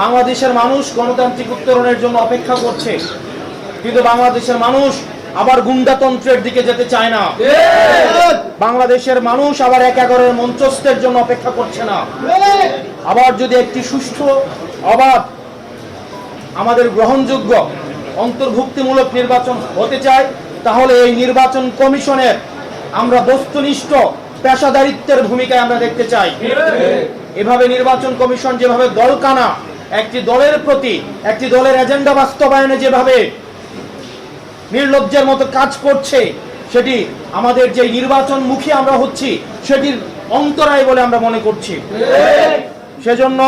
বাংলাদেশের মানুষ গণতান্ত্রিক উত্তরণের জন্য অপেক্ষা করছে। কিন্তু বাংলাদেশের মানুষ আবার গুন্ডাতন্ত্রের দিকে যেতে চায় না। বাংলাদেশের মানুষ আবার এক এগারোর মঞ্চস্থের জন্য অপেক্ষা করছে না। আবার যদি একটি সুষ্ঠু অবাধ আমাদের গ্রহণযোগ্য, অন্তর্ভুক্তিমূলক নির্বাচন হতে চায়, তাহলে এই নির্বাচন কমিশনের আমরা বস্তুনিষ্ঠ পেশাদারিত্বের ভূমিকায় আমরা দেখতে চাই। এভাবে নির্বাচন কমিশন যেভাবে দলকানা একটি দলের প্রতি, একটি দলের এজেন্ডা বাস্তবায়নে যেভাবে নির্লজ্জের মতো কাজ করছে, সেটি আমাদের যে নির্বাচন মুখী আমরা হচ্ছি, সেটির অন্তরায় বলে আমরা মনে করছি। সেজন্য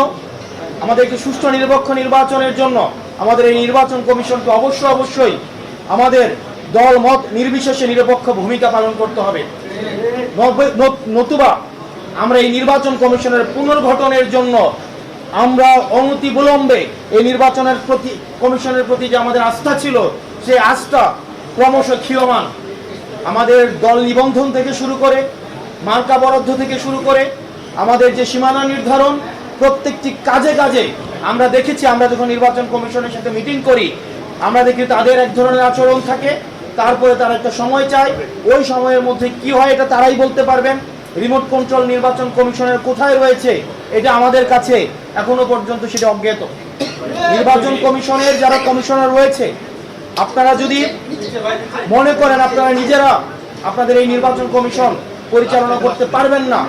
আমাদেরকে সুষ্ঠু নিরপেক্ষ নির্বাচনের জন্য আমাদের এই নির্বাচন কমিশনকে অবশ্যই অবশ্যই আমাদের দল মত নির্বিশেষে নিরপেক্ষ ভূমিকা পালন করতে হবে। নতুবা আমরা এই নির্বাচন কমিশনের পুনর্গঠনের জন্য আমরা অনতি বিলম্বে এই নির্বাচনের প্রতি, কমিশনের প্রতি যে আমাদের আস্থা ছিল, সেই আস্থা ক্রমশ ক্ষীয়মান। আমাদের দল নিবন্ধন থেকে শুরু করে, মার্কা বরাদ্দ থেকে শুরু করে, আমাদের যে সীমানা নির্ধারণ, প্রত্যেকটি কাজে কাজে আমরা দেখেছি, আমরা যখন নির্বাচন কমিশনের সাথে মিটিং করি, আমরা দেখি তাদের এক ধরনের আচরণ থাকে, তারপরে তারা একটা সময় চায়, ওই সময়ের মধ্যে কি হয় এটা তারাই বলতে পারবেন। রিমোট কন্ট্রোল নির্বাচন কমিশনের কোথায় রয়েছে? এটা আমাদের কাছে এখনও পর্যন্ত সেটা অজ্ঞাত। নির্বাচন কমিশনের যারা কমিশনার রয়েছে, আপনারা যদি মনে করেন আপনারা নিজেরা আপনাদের এই নির্বাচন কমিশন পরিচালনা করতে পারবেন না,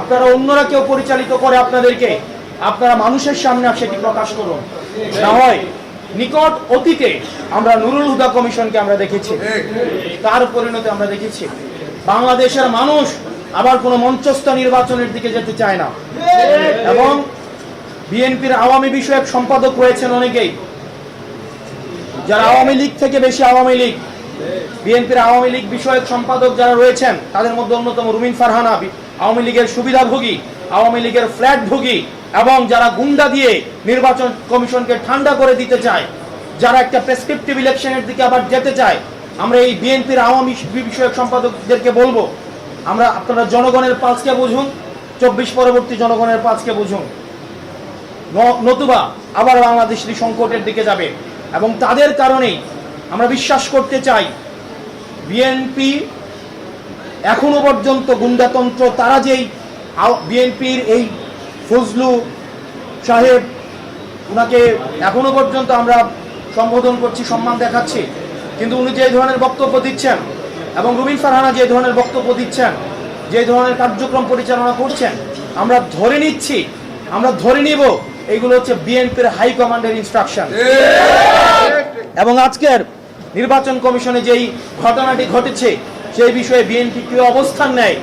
আপনারা অন্যরা কেউ পরিচালিত করে আপনাদেরকে, আপনারা মানুষের সামনে সেটি প্রকাশ করুন। না হয় নিকট অতীতে আমরা নুরুল হুদা কমিশনকে আমরা দেখেছি, তার পরিণতি আমরা দেখেছি। বাংলাদেশের মানুষ আবার কোনো মঞ্চস্থ নির্বাচনের দিকে যেতে চায় না। এবং বিএনপির আওয়ামী বিষয়ক সম্পাদক রয়েছেন অনেকেই। যারা আওয়ামী লীগ থেকে বেশি আওয়ামী লীগ, বিএনপির আওয়ামী লীগ বিষয়ক সম্পাদক যারা রয়েছেন, তাদের মধ্যে অন্যতম রুমিন ফারহানা, আওয়ামী লীগের সুবিধাভোগী, আওয়ামী লীগের ফ্ল্যাট ভোগী এবং যারা গুন্ডা দিয়ে নির্বাচন কমিশনকে ঠান্ডা করে দিতে চায়, যারা একটা প্রেসক্রিপটিভ ইলেকশনের দিকে আবার যেতে চায়, আমরা এই বিএনপির আওয়ামী বিষয়ক সম্পাদকদেরকে বলব আমরা আপনারা জনগণের পাঁচকে বুঝুন, চব্বিশ পরবর্তী জনগণের পাঁচকে বুঝুন। নতুবা আবার বাংলাদেশ সংকটের দিকে যাবে এবং তাদের কারণেই আমরা বিশ্বাস করতে চাই, বিএনপি এখনও পর্যন্ত গুন্ডাতন্ত্র, তারা যেই বিএনপির এই ফজলু সাহেব ওনাকে এখনও পর্যন্ত আমরা সম্বোধন করছি, সম্মান দেখাচ্ছি। কিন্তু উনি যে ধরনের বক্তব্য দিচ্ছেন এবং রুবিন ফারহানা যে ধরনের বক্তব্য দিচ্ছেন, যে ধরনের কার্যক্রম পরিচালনা করছেন, আমরা ধরে নিচ্ছি, আমরা ধরে নিব, এইগুলো হচ্ছে বিএনপির হাই কমান্ডের ইনস্ট্রাকশন এবং আজকের নির্বাচন কমিশনে যেই ঘটনাটি ঘটেছে, সেই বিষয়ে বিএনপি কি অবস্থান নেয়?